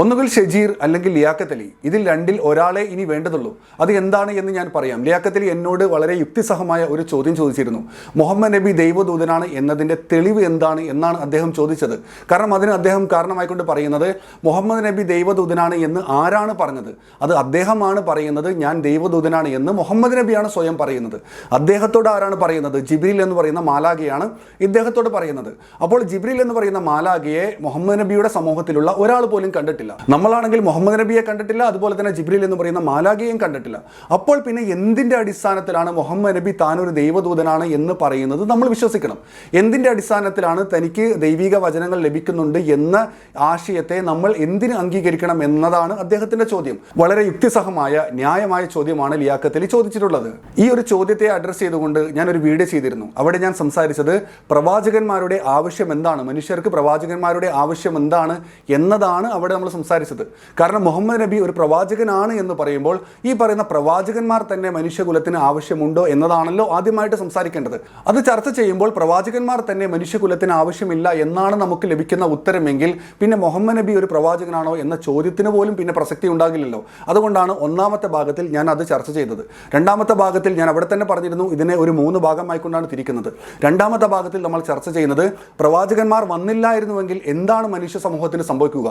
ഒന്നുകിൽ ഷെജീർ അല്ലെങ്കിൽ ലിയാക്കത്തലി ഇതിൽ രണ്ടിൽ ഒരാളെ ഇനി വേണ്ടതുള്ളൂ. അത് എന്താണ് എന്ന് ഞാൻ പറയാം. ലിയാക്കത്തലി എന്നോട് വളരെ യുക്തിസഹമായ ഒരു ചോദ്യം ചോദിച്ചിരുന്നു. മുഹമ്മദ് നബി ദൈവദൂതനാണ് എന്നതിന്റെ തെളിവ് എന്താണ് എന്നാണ് അദ്ദേഹം ചോദിച്ചത്. കാരണം അതിന് അദ്ദേഹം കാരണമായിക്കൊണ്ട് പറയുന്നത് മുഹമ്മദ് നബി ദൈവദൂതനാണ് എന്ന് ആരാണ് പറഞ്ഞത്? അത് അദ്ദേഹമാണ് പറയുന്നത് ഞാൻ ദൈവദൂതനാണ് എന്ന് മുഹമ്മദ് നബിയാണ് സ്വയം പറയുന്നത്. അദ്ദേഹത്തോട് ആരാണ് പറയുന്നത്? ജിബ്രിൽ എന്ന് പറയുന്ന മാലാഖയാണ് ഇദ്ദേഹത്തോട് പറയുന്നത്. അപ്പോൾ ജിബ്രിൽ എന്ന് പറയുന്ന മാലാഖയെ മുഹമ്മദ് നബിയുടെ സമൂഹത്തിലുള്ള ഒരാൾ പോലും കണ്ടിട്ടില്ല. നമ്മളാണെങ്കിൽ മുഹമ്മദ് നബിയെ കണ്ടിട്ടില്ല അതുപോലെ തന്നെ ജിബ്രീൽ എന്ന് പറയുന്ന മാലാഖിയെയും കണ്ടിട്ടില്ല. അപ്പോൾ പിന്നെ എന്തിന്റെ അടിസ്ഥാനത്തിലാണ് മുഹമ്മദ് നബി താനൊരു ദൈവദൂതനാണ് എന്ന് പറയുന്നത് നമ്മൾ വിശ്വസിക്കണം. എന്തിന്റെ അടിസ്ഥാനത്തിലാണ് തനിക്ക് ദൈവിക വചനങ്ങൾ ലഭിക്കുന്നുണ്ട് എന്ന ആശയത്തെ നമ്മൾ എന്തിന് അംഗീകരിക്കണം എന്നതാണ് അദ്ദേഹത്തിന്റെ ചോദ്യം. വളരെ യുക്തിസഹമായ ന്യായമായ ചോദ്യമാണ് ലിയാക്കത്തിൽ ചോദിച്ചിട്ടുള്ളത്. ഈ ഒരു ചോദ്യത്തെ അഡ്രസ്സ് ചെയ്തുകൊണ്ട് ഞാൻ ഒരു വീഡിയോ ചെയ്തിരുന്നു. അവിടെ ഞാൻ സംസാരിച്ചത് പ്രവാചകന്മാരുടെ ആവശ്യം എന്താണ്? മനുഷ്യർക്ക് പ്രവാചകന്മാരുടെ ആവശ്യം എന്താണ്? എന്നതാണ് അവിടെ നമ്മൾ സംസാരിച്ചത്. കാരണം മുഹമ്മദ് നബി ഒരു പ്രവാചകനാണ് എന്ന് പറയുമ്പോൾ ഈ പറയുന്ന പ്രവാചകന്മാർ തന്നെ മനുഷ്യകുലത്തിന് ആവശ്യമുണ്ടോ എന്നതാണല്ലോ ആദ്യമായിട്ട് സംസാരിക്കേണ്ടത്. അത് ചർച്ച ചെയ്യുമ്പോൾ പ്രവാചകന്മാർ തന്നെ മനുഷ്യകുലത്തിന് ആവശ്യമില്ല എന്നാണ് നമുക്ക് ലഭിക്കുന്ന ഉത്തരമെങ്കിൽ പിന്നെ മുഹമ്മദ് നബി ഒരു പ്രവാചകനാണോ എന്ന ചോദ്യത്തിന് പോലും പിന്നെ പ്രസക്തി ഉണ്ടാകില്ലല്ലോ. അതുകൊണ്ടാണ് ഒന്നാമത്തെ ഭാഗത്തിൽ ഞാൻ അത് ചർച്ച ചെയ്തത്. രണ്ടാമത്തെ ഭാഗത്തിൽ ഞാൻ അവിടെ തന്നെ പറഞ്ഞിരുന്നു ഇതിനെ ഒരു മൂന്ന് ഭാഗമായിക്കൊണ്ടാണ് തിരിക്കുന്നത്. രണ്ടാമത്തെ ഭാഗത്തിൽ നമ്മൾ ചർച്ച ചെയ്യുന്നത് പ്രവാചകന്മാർ വന്നില്ലായിരുന്നുവെങ്കിൽ എന്താണ് മനുഷ്യ സമൂഹത്തിന് സംഭവിക്കുക?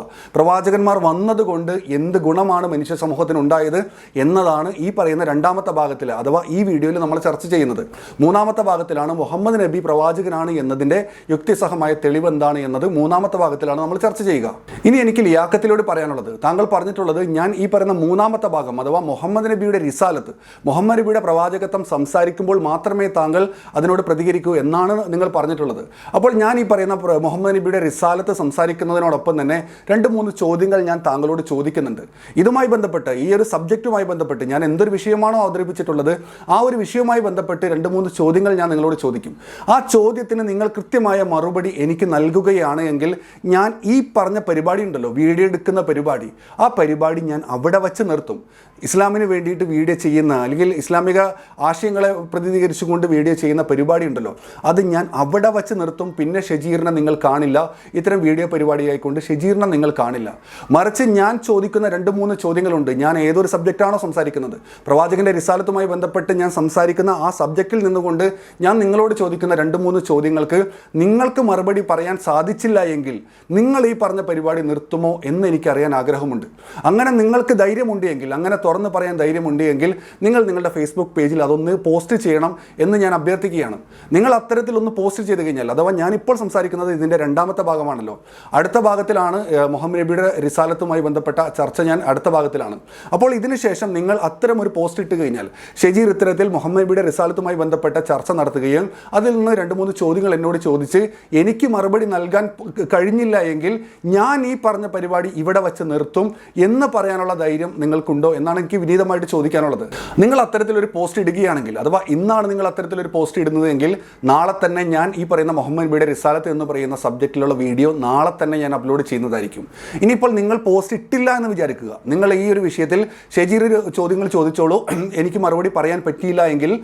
പ്രവാചകന്മാർ വന്നതുകൊണ്ട് എന്ത് ഗുണമാണ് മനുഷ്യ സമൂഹത്തിന് ഉണ്ടായത് എന്നതാണ് ഈ പറയുന്ന രണ്ടാമത്തെ ഭാഗത്തിൽ അഥവാ ഈ വീഡിയോയിൽ നമ്മൾ ചർച്ച ചെയ്യുന്നത്. മൂന്നാമത്തെ ഭാഗത്തിലാണ് മുഹമ്മദ് നബി പ്രവാചകനാണ് എന്നതിന്റെ യുക്തിസഹമായ തെളിവ് എന്താണ് എന്നത് മൂന്നാമത്തെ ഭാഗത്തിലാണ് നമ്മൾ ചർച്ച ചെയ്യുക. ഇനി എനിക്ക് ലിയാക്കത്തിലൂടെ പറയാനുള്ളത്. താങ്കൾ പറഞ്ഞിട്ടുള്ളത് ഞാൻ ഈ പറയുന്ന മൂന്നാമത്തെ ഭാഗം അഥവാ മുഹമ്മദ് നബിയുടെ റിസാലത്ത് മുഹമ്മദ് നബിയുടെ പ്രവാചകത്വം സംസാരിക്കുമ്പോൾ മാത്രമേ താങ്കൾ അതിനോട് പ്രതികരിക്കൂ എന്നാണ് നിങ്ങൾ പറഞ്ഞിട്ടുള്ളത്. അപ്പോൾ ഞാൻ ഈ പറയുന്ന മുഹമ്മദ് നബിയുടെ റിസാലത്ത് സംസാരിക്കുന്നതിനോടൊപ്പം തന്നെ രണ്ട് മൂന്ന് ചോദ്യങ്ങൾ ഞാൻ താങ്കളോട് ചോദിക്കുന്നുണ്ട്. ഇതുമായി ബന്ധപ്പെട്ട് ഈ ഒരു സബ്ജക്റ്റുമായി ബന്ധപ്പെട്ട് ഞാൻ എന്തൊരു വിഷയമാണോ അവതരിപ്പിച്ചിട്ടുള്ളത് ആ ഒരു വിഷയവുമായി ബന്ധപ്പെട്ട് രണ്ട് മൂന്ന് ചോദ്യങ്ങൾ ഞാൻ നിങ്ങളോട് ചോദിക്കും. ആ ചോദ്യത്തിന് നിങ്ങൾ കൃത്യമായ മറുപടി എനിക്ക് നൽകുകയാണ് എങ്കിൽ ഞാൻ ഈ പറഞ്ഞ പരിപാടി ഉണ്ടല്ലോ വീഡിയോ എടുക്കുന്ന പരിപാടി ആ പരിപാടി ഞാൻ അവിടെ വച്ച് നിർത്തും. ഇസ്ലാമിന് വേണ്ടിയിട്ട് വീഡിയോ ചെയ്യുന്ന അല്ലെങ്കിൽ ഇസ്ലാമിക ആശയങ്ങളെ പ്രതിനിധീകരിച്ചുകൊണ്ട് വീഡിയോ ചെയ്യുന്ന പരിപാടി ഉണ്ടല്ലോ. അത് ഞാൻ അവിടെ വച്ച് നിർത്തും പിന്നെ ഷജീറിനെ നിങ്ങൾ കാണില്ല. ഇത്തരം വീഡിയോ പരിപാടിയായിക്കൊണ്ട് ഷജീറിനെ നിങ്ങൾ കാണില്ല. മറിച്ച് ഞാൻ ചോദിക്കുന്ന രണ്ട് മൂന്ന് ചോദ്യങ്ങളുണ്ട്. ഞാൻ ഏതൊരു സബ്ജക്റ്റാണോ സംസാരിക്കുന്നത്. പ്രവാചകന്റെ റിസാലത്തുമായി ബന്ധപ്പെട്ട് ഞാൻ സംസാരിക്കുന്ന ആ സബ്ജക്റ്റിൽ നിന്നുകൊണ്ട് ഞാൻ നിങ്ങളോട് ചോദിക്കുന്ന രണ്ട് മൂന്ന് ചോദ്യങ്ങൾക്ക് നിങ്ങൾക്ക് മറുപടി പറയാൻ സാധിച്ചില്ല എങ്കിൽ നിങ്ങൾ ഈ പറഞ്ഞ പരിപാടി നിർത്തുമോ എന്ന് എനിക്കറിയാൻ ആഗ്രഹമുണ്ട്. അങ്ങനെ നിങ്ങൾക്ക് ധൈര്യമുണ്ട് എങ്കിൽ അങ്ങനെ തുറന്ന് പറയാൻ ധൈര്യമുണ്ട് എങ്കിൽ നിങ്ങൾ നിങ്ങളുടെ ഫേസ്ബുക്ക് പേജിൽ അതൊന്ന് പോസ്റ്റ് ചെയ്യണം എന്ന് ഞാൻ അഭ്യർത്ഥിക്കുകയാണ്. നിങ്ങൾ അത്തരത്തിലൊന്ന് പോസ്റ്റ് ചെയ്ത് കഴിഞ്ഞാൽ അഥവാ ഞാനിപ്പോൾ സംസാരിക്കുന്നത് ഇതിന്റെ രണ്ടാമത്തെ ഭാഗമാണല്ലോ. അടുത്ത ഭാഗത്തിലാണ് മുഹമ്മദ് നബിയുടെ റിസാലത്തുമായി ബന്ധപ്പെട്ട ചർച്ച ഞാൻ അടുത്ത ഭാഗത്തിലാണ്. അപ്പോൾ ഇതിനുശേഷം നിങ്ങൾ അത്തരം ഒരു പോസ്റ്റ് ഇട്ട് കഴിഞ്ഞാൽ ഷെജീർ ഇത്തരത്തിൽ മുഹമ്മദ് നബിയുടെ റിസാലത്തുമായി ബന്ധപ്പെട്ട ചർച്ച നടത്തുകയും അതിൽ നിന്ന് രണ്ട് മൂന്ന് ചോദ്യങ്ങൾ എന്നോട് ചോദിച്ച് എനിക്ക് മറുപടി നൽകാൻ കഴിഞ്ഞില്ല എങ്കിൽ ഞാൻ ഈ പറഞ്ഞ പരിപാടി ഇവിടെ വച്ച് നിർത്തും എന്ന് പറയാനുള്ള ധൈര്യം നിങ്ങൾക്കുണ്ടോ എന്നാണ് എനിക്ക് വിനീതമായിട്ട് ചോദിക്കാനുള്ളത്. നിങ്ങൾ അത്തരത്തിലൊരു പോസ്റ്റ് ഇടുകയാണെങ്കിൽ അഥവാ ഇന്നാണ് നിങ്ങൾ അത്തരത്തിലൊരു പോസ്റ്റ് ഇടുന്നതെങ്കിൽ നാളെ തന്നെ ഞാൻ ഈ പറയുന്ന മുഹമ്മദ് നബിയുടെ റിസാലത്ത് എന്ന് പറയുന്ന സബ്ജക്റ്റിലുള്ള വീഡിയോ നാളെ തന്നെ ഞാൻ അപ്ലോഡ് ചെയ്യുന്നതായിരിക്കും. ഇനിയിപ്പോൾ നിങ്ങൾ പോസ്റ്റ് ഇട്ടില്ല എന്ന് വിചാരിക്കുക. നിങ്ങൾ ഈ ഒരു വിഷയത്തിൽ ഷെജീർ ചോദ്യങ്ങൾ ചോദിച്ചോളൂ. എനിക്ക് മറുപടി പറയാൻ പറ്റിയില്ല എങ്കിൽ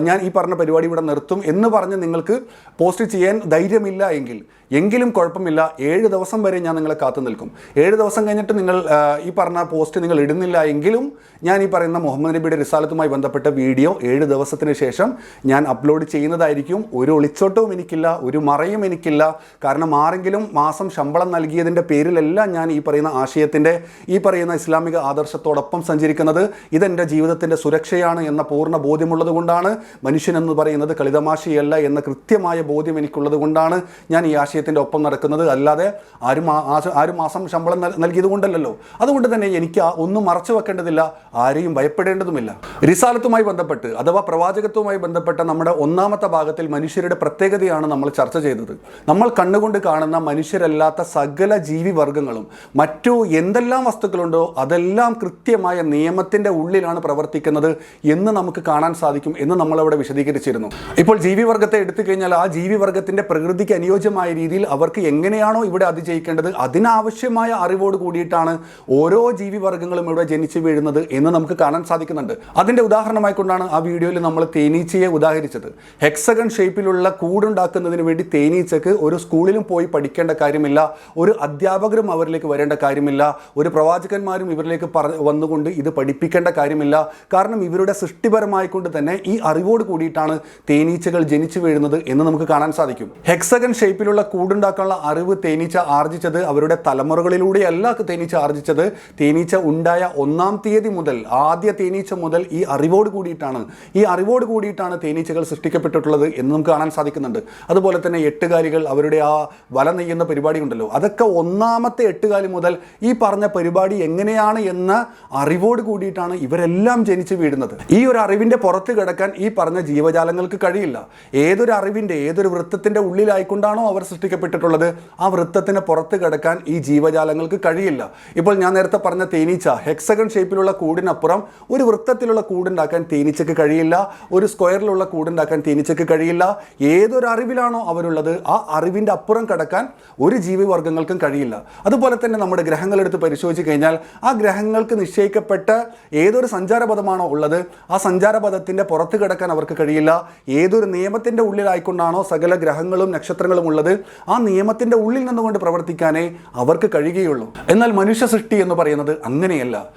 ഞാൻ ഈ പറഞ്ഞ പരിപാടി ഇവിടെ നിർത്തും എന്ന് പറഞ്ഞ് നിങ്ങൾക്ക് പോസ്റ്റ് ചെയ്യാൻ ധൈര്യമില്ല എങ്കിൽ എങ്കിലും കുഴപ്പമില്ല. ഏഴ് ദിവസം വരെ ഞാൻ നിങ്ങളെ കാത്തു നിൽക്കും ഏഴ് ദിവസം കഴിഞ്ഞിട്ട് നിങ്ങൾ ഈ പറഞ്ഞ പോസ്റ്റ് നിങ്ങൾ ഇടുന്നില്ല എങ്കിലും ഞാൻ ഈ പറയുന്ന മുഹമ്മദ് നബിയുടെ റിസാലത്തുമായി ബന്ധപ്പെട്ട വീഡിയോ ഏഴ് ദിവസത്തിന് ശേഷം ഞാൻ അപ്ലോഡ് ചെയ്യുന്നതായിരിക്കും. ഒരു ഒളിച്ചോട്ടവും എനിക്കില്ല ഒരു മറയും എനിക്കില്ല. കാരണം ആരെങ്കിലും മാസം ശമ്പളം നൽകിയതിന്റെ പേരിലല്ല ഞാൻ ഈ പറയുന്ന ആശയത്തിന്റെ ഈ പറയുന്ന ഇസ്ലാമിക ആദർശത്തോടൊപ്പം സഞ്ചരിക്കുന്നത് ഇതെന്റെ ജീവിതത്തിന്റെ സുരക്ഷയാണ് എന്ന പൂർണ ബോധ്യമുള്ളത് കൊണ്ടാണ്. മനുഷ്യനെന്ന് പറയുന്നത് കളിതമാശയല്ല എന്ന കൃത്യമായ ബോധ്യം എനിക്കുള്ളത് കൊണ്ടാണ് ഞാൻ ഈ ആശയത്തിന്റെ ഒപ്പം നടക്കുന്നത്. അല്ലാതെ ആരും ആരും മാസം ശമ്പളം നൽ- നൽകിയത് അതുകൊണ്ട് തന്നെ എനിക്ക് ഒന്നും മറച്ചു വെക്കേണ്ടതില്ല. ആരെയും ഭയപ്പെടേണ്ടതുമില്ല. റിസാലത്തുമായി ബന്ധപ്പെട്ട് അഥവാ പ്രവാചകത്വവുമായി ബന്ധപ്പെട്ട നമ്മുടെ ഒന്നാമത്തെ ഭാഗത്തിൽ മനുഷ്യരുടെ പ്രത്യേകതയാണ് നമ്മൾ ചർച്ച ചെയ്തത്. നമ്മൾ കണ്ണുകൊണ്ട് കാണുന്ന മനുഷ്യരല്ലാത്ത സകല ജീവി വർഗങ്ങളും മറ്റു എന്തെല്ലാം വസ്തുക്കളുണ്ടോ അതെല്ലാം കൃത്യമായ നിയമത്തിന്റെ ഉള്ളിലാണ് പ്രവർത്തിക്കുന്നത് എന്ന് നമുക്ക് കാണാൻ സാധിക്കും എന്ന് നമ്മളവിടെ വിശദീകരിച്ചിരുന്നു. ഇപ്പോൾ ജീവിവർഗത്തെ എടുത്തു കഴിഞ്ഞാൽ ആ ജീവിവർഗത്തിന്റെ പ്രകൃതിക്ക് അനുയോജ്യമായ രീതിയിൽ രീതിയിൽ അവർക്ക് എങ്ങനെയാണോ ഇവിടെ അതിജയിക്കേണ്ടത് അതിനാവശ്യമായ അറിവോട് കൂടിയിട്ടാണ് ഓരോ ജീവിവർഗങ്ങളും ഇവിടെ ജനിച്ചു വീഴുന്നത് എന്ന് നമുക്ക് കാണാൻ സാധിക്കുന്നുണ്ട്. അതിന്റെ ഉദാഹരണമായി കൊണ്ടാണ് ആ വീഡിയോയിൽ നമ്മൾ തേനീച്ചയെ ഉദാഹരിച്ചത്. ഹെക്സഗൺ ഷേപ്പിലുള്ള കൂടുണ്ടാക്കുന്നതിന് വേണ്ടി തേനീച്ചക്ക് ഒരു സ്കൂളിലും പോയി പഠിക്കേണ്ട കാര്യമില്ല ഒരു അധ്യാപകരും അവരിലേക്ക് വരേണ്ട കാര്യമില്ല ഒരു പ്രവാചകന്മാരും ഇവരിലേക്ക് വന്നുകൊണ്ട് ഇത് പഠിപ്പിക്കേണ്ട കാര്യമില്ല. കാരണം ഇവരുടെ സൃഷ്ടിപരമായിക്കൊണ്ട് തന്നെ ഈ അറിവോട് കൂടിയിട്ടാണ് തേനീച്ചകൾ ജനിച്ചു വീഴുന്നത് എന്ന് നമുക്ക് കാണാൻ സാധിക്കും. ഹെക്സഗൺ ഷേപ്പിലുള്ള കൂടുണ്ടാക്കാനുള്ള അറിവ് തേനീച്ച ആർജിച്ചത് അവരുടെ തലമുറകളിലൂടെയല്ല തേനീച്ച ആർജിച്ചത്. തേനീച്ച ഉണ്ടായ ഒന്നാം തീയതി മുതൽ ആദ്യ തേനീച്ച മുതൽ ഈ അറിവോട് കൂടിയിട്ടാണ് ഈ അറിവോട് കൂടിയിട്ടാണ് തേനീച്ചകൾ സൃഷ്ടിക്കപ്പെട്ടിട്ടുള്ളത് എന്ന് നമുക്ക് കാണാൻ സാധിക്കുന്നുണ്ട്. അതുപോലെ തന്നെ എട്ടുകാലികൾ അവരുടെ ആ വല നെയ്യുന്ന പരിപാടി ഉണ്ടല്ലോ അതൊക്കെ ഒന്നാമത്തെ എട്ടുകാലി മുതൽ ഈ പറഞ്ഞ പരിപാടി എങ്ങനെയാണ് എന്ന അറിവോട് കൂടിയിട്ടാണ് ഇവരെല്ലാം ജനിച്ചു വീഴുന്നത്. ഈ ഒരു അറിവിന്റെ പുറത്ത് കിടക്കാൻ ഈ പറഞ്ഞ ജീവജാലങ്ങൾക്ക് കഴിയില്ല. ഏതൊരു അറിവിന്റെ ഏതൊരു വൃത്തത്തിന്റെ ഉള്ളിലായിക്കൊണ്ടാണോ അവർ സൃഷ്ടിക്കപ്പെട്ടിട്ടുള്ളത് ആ വൃത്തത്തിന് പുറത്ത് കിടക്കാൻ ഈ ജീവജാലങ്ങൾക്ക് കഴിയില്ല. ഇപ്പോൾ ഞാൻ നേരത്തെ പറഞ്ഞ തേനീച്ച ഹെക്സഗൺ ഷേപ്പിലുള്ള കൂടിനപ്പുറം ഒരു വൃത്തത്തിലുള്ള കൂടുണ്ടാക്കാൻ തേനീച്ചക്ക് കഴിയില്ല ഒരു സ്ക്വയറിലുള്ള കൂടുണ്ടാക്കാൻ തേനീച്ചക്ക് കഴിയില്ല. ഏതൊരു അറിവിലാണോ അവരുള്ളത് ആ അറിവിന്റെ അപ്പുറം കടക്കാൻ ഒരു ജീവിവർഗങ്ങൾക്കും കഴിയില്ല. അതുപോലെ തന്നെ നമ്മുടെ ഗ്രഹങ്ങളെടുത്ത് പരിശോധിച്ച് കഴിഞ്ഞാൽ ആ ഗ്രഹങ്ങൾക്ക് നിശ്ചയിക്കപ്പെട്ട ഏതൊരു സഞ്ചാരപഥമാണോ ഉള്ളത് ആ സഞ്ചാരപഥത്തിന്റെ പുറത്ത് കിടക്കാൻ അവർക്ക് കഴിയില്ല. ഏതൊരു നിയമത്തിന്റെ ഉള്ളിലായിക്കൊണ്ടാണോ സകല ഗ്രഹങ്ങളും നക്ഷത്രങ്ങളും ഉള്ളത് ആ നിയമത്തിന്റെ ഉള്ളിൽ നിന്നുകൊണ്ട് പ്രവർത്തിക്കാനേ അവർക്ക് കഴിയുകയുള്ളൂ. എന്നാൽ മനുഷ്യ സൃഷ്ടി എന്ന് പറയുന്നത് അങ്ങനെയല്ല.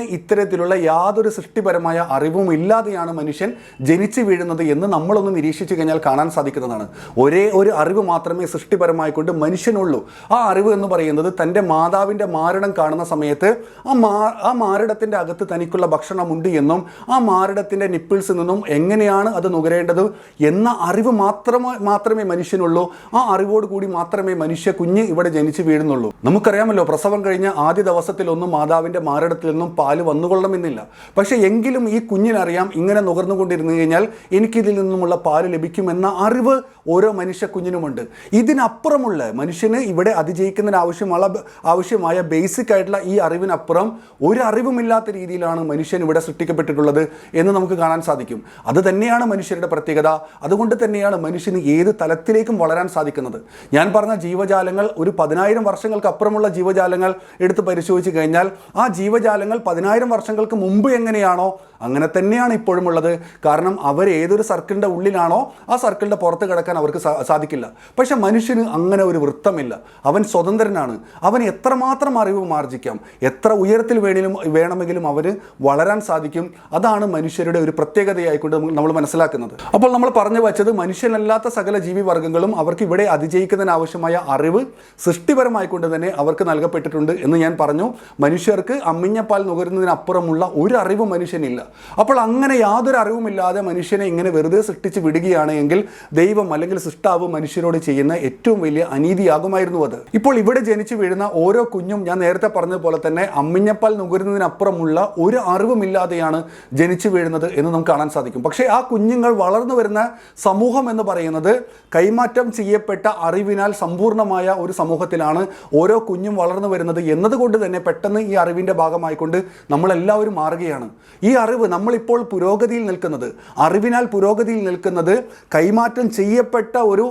മനുഷ്യന് ഇത്തരത്തിലുള്ള യാതൊരു സൃഷ്ടിപരമായ അറിവും ഇല്ലാതെയാണ് മനുഷ്യൻ ജനിച്ചു വീഴുന്നത് എന്ന് നമ്മളൊന്ന് നിരീക്ഷിച്ചു കഴിഞ്ഞാൽ കാണാൻ സാധിക്കുന്നതാണ്. ഒരേ ഒരു അറിവ് മാത്രമേ സൃഷ്ടിപരമായി കൊണ്ട് മനുഷ്യനുള്ളൂ. ആ അറിവ് എന്ന് പറയുന്നത് തന്റെ മാതാവിന്റെ മാരണം കാണുന്ന സമയത്ത് ആ മാ ആ മാരടത്തിന്റെ അകത്ത് തനിക്കുള്ള ഭക്ഷണമുണ്ട് എന്നും ആ മാരടത്തിന്റെ നിപ്പിൾസിൽ നിന്നും എങ്ങനെയാണ് അത് നുകരേണ്ടത് എന്ന അറിവ് മാത്രമേ മാത്രമേ മനുഷ്യനുള്ളൂ. ആ അറിവോട് കൂടി മാത്രമേ മനുഷ്യ കുഞ്ഞ് ഇവിടെ ജനിച്ചു വീഴുന്നുള്ളൂ. നമുക്കറിയാമല്ലോ പ്രസവം കഴിഞ്ഞ ആദ്യ ദിവസത്തിലൊന്നും മാതാവിന്റെ മാരടത്തിൽ നിന്നും പാൽ വന്നുകൊള്ളണമെന്നില്ല. പക്ഷേ എങ്കിലും ഈ കുഞ്ഞിനറിയാം ഇങ്ങനെ നുകർന്നുകൊണ്ടിരുന്നു കഴിഞ്ഞാൽ എനിക്കിതിൽ നിന്നുമുള്ള പാൽ ലഭിക്കുമെന്ന അറിവ് ഓരോ മനുഷ്യ കുഞ്ഞിനുമുണ്ട്. ഇതിനപ്പുറമുള്ള മനുഷ്യന് ഇവിടെ അതിജയിക്കുന്നതിന് ആവശ്യമുള്ള ആവശ്യമായ ബേസിക് ആയിട്ടുള്ള ഈ അറിവിനപ്പുറം ഒരു അറിവുമില്ലാത്ത രീതിയിലാണ് മനുഷ്യൻ ഇവിടെ സൃഷ്ടിക്കപ്പെട്ടിട്ടുള്ളത് എന്ന് നമുക്ക് കാണാൻ സാധിക്കും. അത് തന്നെയാണ് മനുഷ്യരുടെ പ്രത്യേകത. അതുകൊണ്ട് തന്നെയാണ് മനുഷ്യന് ഏത് തലത്തിലേക്കും വളരാൻ സാധിക്കുന്നത്. ഞാൻ പറഞ്ഞ ജീവജാലങ്ങൾ ഒരു പതിനായിരം വർഷങ്ങൾക്ക് അപ്പുറമുള്ള ജീവജാലങ്ങൾ എടുത്ത് പരിശോധിച്ച് കഴിഞ്ഞാൽ ആ ജീവജാലങ്ങൾ പതിനായിരം വർഷങ്ങൾക്ക് മുമ്പ് എങ്ങനെയാണോ അങ്ങനെ തന്നെയാണ് ഇപ്പോഴും ഉള്ളത്. കാരണം അവർ ഏതൊരു സർക്കിളിന്റെ ഉള്ളിലാണോ ആ സർക്കിളിന്റെ പുറത്ത് കിടക്കാൻ അവർക്ക് സാധിക്കില്ല. പക്ഷെ മനുഷ്യന് അങ്ങനെ ഒരു വൃത്തമില്ല. അവൻ സ്വതന്ത്രനാണ്. അവൻ എത്രമാത്രം അറിവ് മാർജിക്കാം എത്ര ഉയരത്തിൽ വേണേലും വേണമെങ്കിലും അവന് വളരാൻ സാധിക്കും. അതാണ് മനുഷ്യരുടെ ഒരു പ്രത്യേകതയായിക്കൊണ്ട് നമ്മൾ- മനസ്സിലാക്കുന്നത്. അപ്പോൾ നമ്മൾ പറഞ്ഞു വച്ചത് മനുഷ്യനല്ലാത്ത സകല ജീവിവർഗങ്ങളും അവർക്ക് ഇവിടെ അതിജയിക്കുന്നതിന് ആവശ്യമായ അറിവ് സൃഷ്ടിപരമായിക്കൊണ്ട് തന്നെ അവർക്ക് നൽകപ്പെട്ടിട്ടുണ്ട് എന്ന് ഞാൻ പറഞ്ഞു. മനുഷ്യർക്ക് അമ്മിഞ്ഞപ്പാൽ നുകരുന്നതിനപ്പുറമുള്ള ഒരു അറിവ് മനുഷ്യനില്ല. അപ്പോൾ അങ്ങനെ യാതൊരു അറിവുമില്ലാതെ മനുഷ്യനെ ഇങ്ങനെ വെറുതെ സൃഷ്ടിച്ച് വിടുകയാണ് എങ്കിൽ ദൈവം അല്ലെങ്കിൽ സൃഷ്ടാവ് മനുഷ്യരോട് ചെയ്യുന്ന ഏറ്റവും വലിയ അനീതിയാകുമായിരുന്നു അത്. ഇപ്പോൾ ഇവിടെ ജനിച്ചു വീഴുന്ന ഓരോ കുഞ്ഞും ഞാൻ നേരത്തെ പറഞ്ഞതുപോലെ തന്നെ അമ്മിഞ്ഞപ്പാൽ നുകരുന്നതിനപ്പുറമുള്ള ഒരു അറിവുമില്ലാതെയാണ് ജനിച്ചു വീഴുന്നത് എന്ന് നമുക്ക് കാണാൻ സാധിക്കും. പക്ഷേ ആ കുഞ്ഞുങ്ങൾ വളർന്നു വരുന്ന സമൂഹം എന്ന് പറയുന്നത് കൈമാറ്റം ചെയ്യപ്പെട്ട അറിവിനാൽ സമ്പൂർണമായ ഒരു സമൂഹത്തിലാണ് ഓരോ കുഞ്ഞും വളർന്നു വരുന്നത് എന്നതുകൊണ്ട് തന്നെ പെട്ടെന്ന് ഈ അറിവിന്റെ ഭാഗമായിക്കൊണ്ട് നമ്മളെല്ലാവരും മാറുകയാണ്. ഈ അറിവ് നമ്മളിപ്പോൾ പുരോഗതിയിൽ നിൽക്കുന്നത് അറിവിനാൽ പുരോഗതിയിൽ നിൽക്കുന്നത് കൈമാറ്റം ചെയ്യപ്പെട്ട ഒരു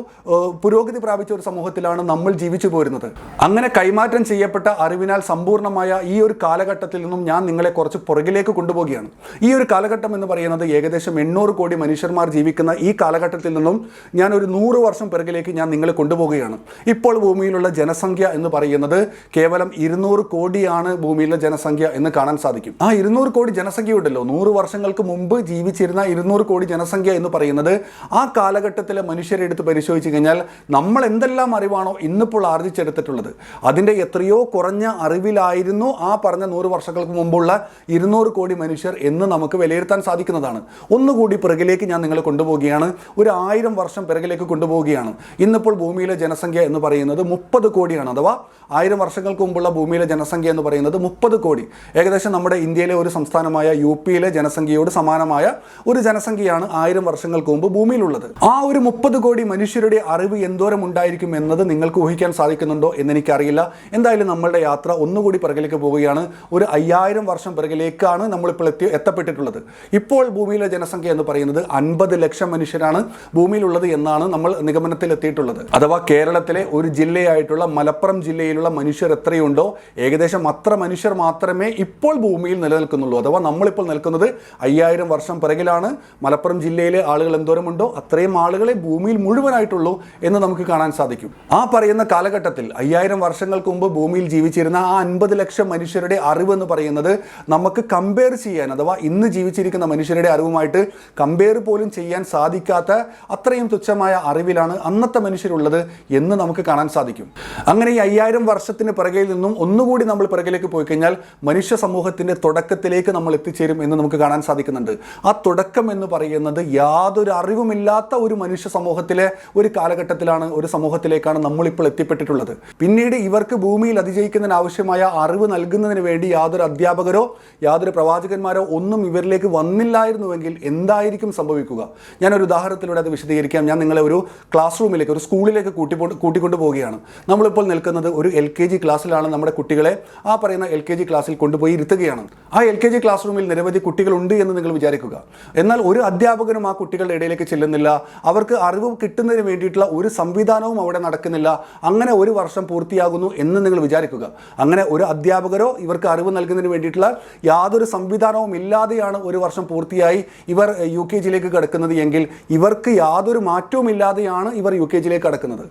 പുരോഗതി പ്രാപിച്ച ഒരു സമൂഹത്തിലാണ് നമ്മൾ ജീവിച്ചു പോരുന്നത്. അങ്ങനെ കൈമാറ്റം ചെയ്യപ്പെട്ട അറിവിനാൽ സമ്പൂർണമായ ഈ ഒരു കാലഘട്ടത്തിൽ നിന്നും ഞാൻ നിങ്ങളെ കുറച്ച് പുറകിലേക്ക് കൊണ്ടുപോവുകയാണ്. ഈ ഒരു കാലഘട്ടം എന്ന് പറയുന്നത് ഏകദേശം എണ്ണൂറ് കോടി മനുഷ്യന്മാർ ജീവിക്കുന്ന ഈ കാലഘട്ടത്തിൽ നിന്നും ഞാൻ ഒരു നൂറ് വർഷം പിറകിലേക്ക് ഞാൻ നിങ്ങളെ കൊണ്ടുപോവുകയാണ്. ഇപ്പോൾ ഭൂമിയിലുള്ള ജനസംഖ്യ എന്ന് പറയുന്നത് കേവലം ഇരുന്നൂറ് കോടിയാണ് ഭൂമിയിലെ ജനസംഖ്യ എന്ന് കാണാൻ സാധിക്കും. ആ ഇരുന്നൂറ് കോടി ജനസംഖ്യ ഉണ്ടല്ലോ നൂറ് വർഷങ്ങൾക്ക് മുമ്പ് ജീവിച്ചിരുന്ന ഇരുന്നൂറ് കോടി ജനസംഖ്യ എന്ന് പറയുന്നത് ആ കാലഘട്ടത്തിലെ മനുഷ്യരെ എടുത്ത് പരിശോധിച്ച് കഴിഞ്ഞാൽ നമ്മൾ എന്തെല്ലാം അറിവാണോ ഇന്നിപ്പോൾ ആർജിച്ചെടുത്തിട്ടുള്ളത്. അതിന്റെ എത്രയോ കുറഞ്ഞ അറിവിലായിരുന്നു ആ പറഞ്ഞ നൂറ് വർഷങ്ങൾക്ക് മുമ്പുള്ള ഇരുന്നൂറ് കോടി മനുഷ്യർ എന്ന് നമുക്ക് വിലയിരുത്താൻ സാധിക്കുന്നതാണ്. ഒന്നുകൂടി പിറകിലേക്ക് ഞാൻ നിങ്ങളെ കൊണ്ടുപോവുകയാണ്. ഒരു ആയിരം വർഷം പിറകിലേക്ക് കൊണ്ടുപോവുകയാണ്. ഇന്നിപ്പോൾ ഭൂമിയിലെ ജനസംഖ്യ എന്ന് പറയുന്നത് മുപ്പത് കോടിയാണ് അഥവാ ആയിരം വർഷങ്ങൾക്ക് മുമ്പുള്ള ഭൂമിയിലെ ജനസംഖ്യ എന്ന് പറയുന്നത് മുപ്പത് കോടി. ഏകദേശം നമ്മുടെ ഇന്ത്യയിലെ ഒരു സംസ്ഥാനമായ യു പിയിലെ ജനസംഖ്യയോട് സമാനമായ ഒരു ജനസംഖ്യയാണ് ആയിരം വർഷങ്ങൾക്ക് മുമ്പ് ഭൂമിയിലുള്ളത്. ആ ഒരു മുപ്പത് കോടി മനുഷ്യരുടെ അറിവ് എന്തോരം ഉണ്ടായിരിക്കും എന്നത് നിങ്ങൾക്ക് ഊഹിക്കാൻ സാധിക്കുന്നുണ്ടോ എന്ന് എനിക്കറിയില്ല എന്തായാലും നമ്മളുടെ യാത്ര ഒന്നുകൂടി പിറകിലേക്ക് പോവുകയാണ്. ഒരു അയ്യായിരം വർഷം പിറകിലേക്കാണ് നമ്മളിപ്പോൾ എത്തി എത്തപ്പെട്ടിട്ടുള്ളത്. ഇപ്പോൾ ഭൂമിയിലെ ജനസംഖ്യ എന്ന് പറയുന്നത് അൻപത് ലക്ഷം മനുഷ്യരാണ് ഭൂമിയിലുള്ളത് എന്നാണ് നമ്മൾ നിഗമനത്തിൽ എത്തിയിട്ടുള്ളത്. അഥവാ കേരളത്തിലെ ഒരു ജില്ലയായിട്ടുള്ള മലപ്പുറം ജില്ലയിലുള്ള മനുഷ്യർ എത്രയുണ്ടോ? ഏകദേശം അത്ര മനുഷ്യർ മാത്രമേ ഇപ്പോൾ ഭൂമിയിൽ നിലനിൽക്കുന്നുള്ളൂ. അഥവാ നമ്മളിപ്പോൾ നിൽക്കുന്നത് അയ്യായിരം വർഷം പിറകിലാണ് മലപ്പുറം ജില്ലയിലെ ആളുകൾ എന്തോരമുണ്ടോ അത്രയും ആളുകളെ ഭൂമിയിൽ മുഴുവനായിട്ടുള്ളൂ എന്ന് നമുക്ക് കാണാൻ സാധിക്കും. ആ പറയുന്ന കാലഘട്ടത്തിൽ അയ്യായിരം വർഷങ്ങൾക്ക് മുമ്പ് ഭൂമിയിൽ ജീവിച്ചിരുന്ന ആ അൻപത് ലക്ഷം മനുഷ്യരുടെ അറിവ് എന്ന് പറയുന്നത് നമുക്ക് കമ്പയർ ചെയ്യാൻ അഥവാ ഇന്ന് ജീവിച്ചിരിക്കുന്ന മനുഷ്യരുടെ അറിവുമായിട്ട് കമ്പയർ പോലും ചെയ്യാൻ സാധിക്കാത്ത അത്രയും തുച്ഛമായ അറിവിലാണ് അന്നത്തെ മനുഷ്യരുള്ളത് എന്ന് നമുക്ക് കാണാൻ സാധിക്കും. അങ്ങനെ ഈ അയ്യായിരം വർഷത്തിന് പിറകിൽ നിന്നും ഒന്നുകൂടി നമ്മൾ പിറകിലേക്ക് പോയി കഴിഞ്ഞാൽ മനുഷ്യ സമൂഹത്തിന്റെ തുടക്കത്തിലേക്ക് നമ്മൾ എത്തിച്ചേരും എന്ന് നമുക്ക് കാണാൻ സാധിക്കുന്നുണ്ട്. ആ തുടക്കം എന്ന് പറയുന്നത് യാതൊരു അറിവുമില്ലാത്ത ഒരു മനുഷ്യ സമൂഹത്തിലെ ഒരു കാലഘട്ടത്തിലാണ് ഒരു സമൂഹത്തിലേക്കാണ് നമ്മളിപ്പോൾ എത്തിപ്പെട്ടിട്ടുള്ളത്. പിന്നീട് ഇവർക്ക് ഭൂമിയിൽ അതിജയിക്കുന്നതിന് ആവശ്യമായ അറിവ് നൽകുന്നതിന് വേണ്ടി യാതൊരു അധ്യാപകരോ യാതൊരു പ്രവാചകന്മാരോ ഒന്നും ഇവരിലേക്ക് വന്നില്ലായിരുന്നുവെങ്കിൽ എന്തായിരിക്കും സംഭവിക്കുക? ഞാൻ ഒരു ഉദാഹരണത്തിലൂടെ അത് വിശദീകരിക്കാം. ഞാൻ നിങ്ങളെ ഒരു ക്ലാസ് റൂമിലേക്ക് ഒരു സ്കൂളിലേക്ക് കൂട്ടിപ്പോ കൂട്ടിക്കൊണ്ടു പോവുകയാണ്. നമ്മളിപ്പോൾ നിൽക്കുന്നത് ഒരു എൽ കെ ജി ക്ലാസ്സിലാണ് നമ്മുടെ കുട്ടികളെ ആ പറയുന്ന എൽ കെ ജി ക്ലാസ്സിൽ കൊണ്ടുപോയി ഇരുത്തുകയാണ്. ആ എൽ കെ ജി ക്ലാസ് റൂമിൽ നിരവധി കുട്ടികളുണ്ട് എന്ന് നിങ്ങൾ വിചാരിക്കുക. എന്നാൽ ഒരു അധ്യാപകനും ആ കുട്ടികളുടെ ഇടയിലേക്ക് ചെല്ലുന്നില്ല. അവർക്ക് അറിവ് കിട്ടുന്നതിന് വേണ്ടിയിട്ടുള്ള ഒരു സംവിധാനവും അവിടെ നടക്കുന്നില്ല. അങ്ങനെ ഒരു വർഷം പൂർത്തിയാകുന്നു എന്ന് നിങ്ങൾ വിചാരിക്കുക. അങ്ങനെ ഒരു അധ്യാപകരോ ഇവർക്ക് അറിവ് നൽകുന്നതിന് വേണ്ടിയിട്ടുള്ള യാതൊരു സംവിധാനവും ഇല്ലാതെയാണ് ഒരു വർഷം പൂർത്തിയായി ഇവർ യു കെ ജിയിലേക്ക് കിടക്കുന്നത് എങ്കിൽ ഇവർക്ക് യാതൊരു മാറ്റവും ഇല്ലാതെയാണ് ഇവർ യു കെ ജിയിലേക്ക് കടക്കുന്നത്.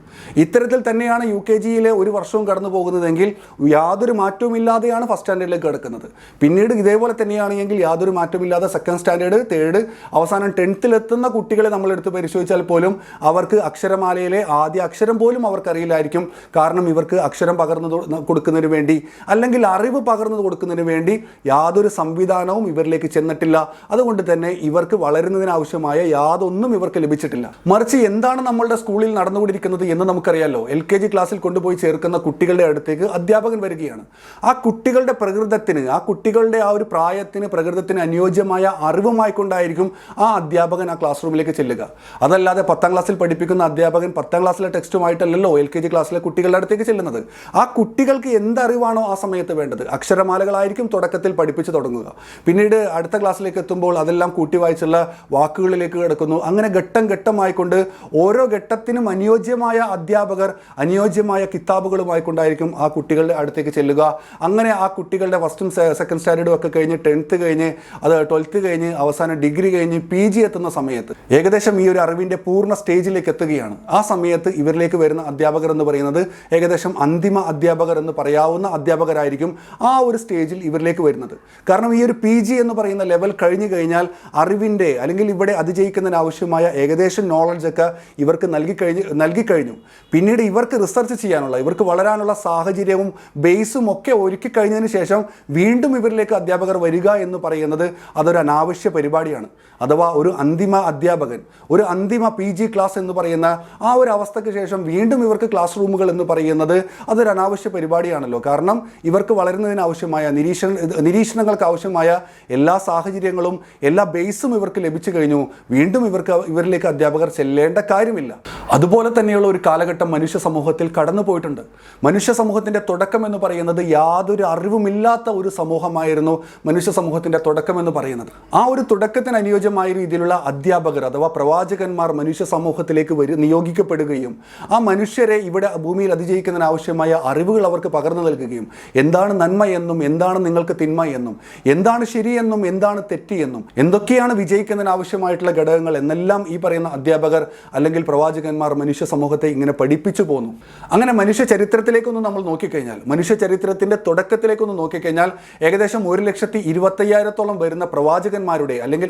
ഇത്തരത്തിൽ തന്നെയാണ് യു കെ ജിയിലെ ഒരു വർഷവും കടന്നു പോകുന്നതെങ്കിൽ യാതൊരു മാറ്റവും ഇല്ലാതെയാണ് ഫസ്റ്റ് സ്റ്റാൻഡേർഡിലേക്ക് കിടക്കുന്നത്. പിന്നീട് ഇതേപോലെ തന്നെയാണ് എങ്കിൽ യാതൊരു മാറ്റമില്ലാതെ സെക്കൻഡ് സ്റ്റാൻഡേർഡ് തേർഡ് അവസാനം ടെൻത്തിലെത്തുന്ന കുട്ടികളെ നമ്മൾ നമ്മളെടുത്ത് പരിശോധിച്ചാൽ പോലും അവർക്ക് അക്ഷരമാലയിലെ ആദ്യ അക്ഷരം പോലും അവർക്കറിയില്ലായിരിക്കും. കാരണം ഇവർക്ക് അക്ഷരം പകർന്നു കൊടുക്കുന്നതിന് വേണ്ടി അല്ലെങ്കിൽ അറിവ് പകർന്നു കൊടുക്കുന്നതിന് വേണ്ടി യാതൊരു സംവിധാനവും ഇവരിലേക്ക് ചെന്നിട്ടില്ല. അതുകൊണ്ട് തന്നെ ഇവർക്ക് വളരുന്നതിനാവശ്യമായ യാതൊന്നും ഇവർക്ക് ലഭിച്ചിട്ടില്ല. മറിച്ച് എന്താണ് നമ്മളുടെ സ്കൂളിൽ നടന്നുകൊണ്ടിരിക്കുന്നത് എന്ന് നമുക്കറിയാലോ. എൽ കെ ജി ക്ലാസ്സിൽ കൊണ്ടുപോയി ചേർക്കുന്ന കുട്ടികളുടെ അടുത്തേക്ക് അധ്യാപകൻ വരികയാണ്. ആ കുട്ടികളുടെ പ്രകൃതത്തിന് ആ കുട്ടികളുടെ ആ ഒരു പ്രായത്തിന് പ്രകൃതത്തിന് അനുയോജ്യമായ അറിവുമായിക്കൊണ്ടായിരിക്കും ആ അധ്യാപകൻ ആ ക്ലാസ് റൂമിലേക്ക് ചെല്ലുക. അതല്ലാതെ പത്താം ക്ലാസ്സിൽ പഠിപ്പിക്കുന്ന അധ്യാപകൻ പത്താം ക്ലാസ്സിലെ ടെക്സ്റ്റുമായിട്ടല്ലല്ലോ എൽ കെ ജി ക്ലാസ്സിലെ കുട്ടികളുടെ അടുത്തേക്ക് ചെല്ലുന്നത്. ആ കുട്ടികൾക്ക് എന്തറിവാണോ ആ സമയത്ത് വേണ്ടത്? അക്ഷരമാലകളായിരിക്കും തുടക്കത്തിൽ പഠിപ്പിച്ച് തുടങ്ങുക. പിന്നീട് അടുത്ത ക്ലാസ്സിലേക്ക് എത്തുമ്പോൾ അതെല്ലാം കൂട്ടി വായിച്ചുള്ള വാക്കുകളിലേക്ക് കിടക്കുന്നു. അങ്ങനെ ഘട്ടം ഘട്ടമായിക്കൊണ്ട് ഓരോ ഘട്ടത്തിനും അനുയോജ്യമായ അധ്യാപകർ അനുയോജ്യമായ കിതാബുകളുമായി കൊണ്ടായിരിക്കും ആ കുട്ടികളുടെ അടുത്തേക്ക് ചെല്ലുക. അങ്ങനെ ആ കുട്ടികളുടെ ഫസ്റ്റും സെക്കൻഡ് സ്റ്റാൻഡേർഡും ഒക്കെ കഴിഞ്ഞ് ടെൻത്ത് കഴിഞ്ഞ് അത് ട്വൽത്ത് കഴിഞ്ഞ് അവസാനം ഡിഗ്രി കഴിഞ്ഞ് പി ജി എത്തുന്ന സമയത്ത് ഏകദേശം ഈ ഒരു അറിവിന്റെ പൂർണ സ്റ്റേജിലേക്ക് എത്തുകയാണ്. ആ സമയത്ത് ഇവരിലേക്ക് വരുന്ന അധ്യാപകർ എന്ന് പറയുന്നത് ഏകദേശം അന്തിമ അധ്യാപകർ എന്ന് പറയാവുന്ന അധ്യാപകരായിരിക്കും ആ ഒരു സ്റ്റേജിൽ ഇവരിലേക്ക് വരുന്നത്. കാരണം ഈ ഒരു പി ജി എന്ന് പറയുന്ന ലെവൽ കഴിഞ്ഞു കഴിഞ്ഞാൽ അറിവിന്റെ അല്ലെങ്കിൽ ഇവിടെ അതിജയിക്കുന്നതിന് ആവശ്യമായ ഏകദേശം നോളജ് ഒക്കെ ഇവർക്ക് നൽകി കഴിഞ്ഞ് നൽകി കഴിഞ്ഞു. പിന്നീട് ഇവർക്ക് റിസർച്ച് ചെയ്യാനുള്ള ഇവർക്ക് വളരാനുള്ള സാഹചര്യവും ബേസും ഒക്കെ ഒരുക്കി കഴിഞ്ഞതിന് ശേഷം വീണ്ടും ഇവരിലേക്ക് അധ്യാപകർ വരിക എന്ന് പറയുന്നത് അതൊരു അനാവശ്യ പരിപാടിയാണ്. അഥവാ ഒരു അന്തിമ അധ്യാപകൻ ഒരു അന്തിമ പി ജി ക്ലാസ് എന്ന് പറയുന്ന ആ ഒരു അവസ്ഥയ്ക്ക് ശേഷം വീണ്ടും ഇവർക്ക് ക്ലാസ് റൂമുകൾ എന്ന് പറയുന്നത് അതൊരു അനാവശ്യ പരിപാടിയാണല്ലോ. കാരണം ഇവർക്ക് വളരുന്നതിന് ആവശ്യമായ നിരീക്ഷണ നിരീക്ഷണങ്ങൾക്ക് ആവശ്യമായ എല്ലാ സാഹചര്യങ്ങളും എല്ലാ ബേസും ഇവർക്ക് ലഭിച്ചു കഴിഞ്ഞു. വീണ്ടും ഇവർക്ക് ഇവരിലേക്ക് അധ്യാപകർ ചെല്ലേണ്ട കാര്യമില്ല. അതുപോലെ തന്നെയുള്ള ഒരു കാലഘട്ടം മനുഷ്യ സമൂഹത്തിൽ കടന്നു പോയിട്ടുണ്ട്. മനുഷ്യ സമൂഹത്തിന്റെ തുടക്കം എന്ന് പറയുന്നത് യാതൊരു അറിവുമില്ലാത്ത ഒരു സമൂഹമായിരുന്നു മനുഷ്യ സമൂഹത്തിന്റെ തുടക്കം എന്ന് പറയുന്നത്. ആ ഒരു തുടക്കത്തിന് അനുയോജ്യമായ രീതിയിലുള്ള അധ്യാപകർ അഥവാ പ്രവാചകന്മാർ മനുഷ്യ സമൂഹത്തിലേക്ക് വരി നിയോഗിക്കപ്പെടുകയും ആ മനുഷ്യരെ ഇവിടെ ഭൂമിയിൽ അതിജയിക്കുന്നതിന് ആവശ്യമായ അറിവുകൾ അവർക്ക് പകർന്നു നൽകുകയും എന്താണ് നന്മ എന്നും എന്താണ് നിങ്ങൾക്ക് തിന്മ എന്നും എന്താണ് ശരിയെന്നും എന്താണ് തെറ്റ് എന്നും എന്തൊക്കെയാണ് വിജയിക്കുന്നതിന് ആവശ്യമായിട്ടുള്ള ഘടകങ്ങൾ എന്നെല്ലാം ഈ പറയുന്ന അധ്യാപകർ അല്ലെങ്കിൽ പ്രവാചകന്മാർ മനുഷ്യ സമൂഹത്തെ ഇങ്ങനെ പഠിപ്പിച്ചു പോന്നു. അങ്ങനെ മനുഷ്യ ചരിത്രത്തിലേക്കൊന്ന് നമ്മൾ നോക്കിക്കഴിഞ്ഞാൽ മനുഷ്യ ചരിത്രത്തിന്റെ തുടക്കത്തിലേക്കൊന്ന് നോക്കിക്കഴിഞ്ഞാൽ ഏകദേശം ഒരു ലക്ഷത്തി ഇരുപത്തയ്യായിരത്തോളം വരുന്ന പ്രവാചകന്മാരുടെ അല്ലെങ്കിൽ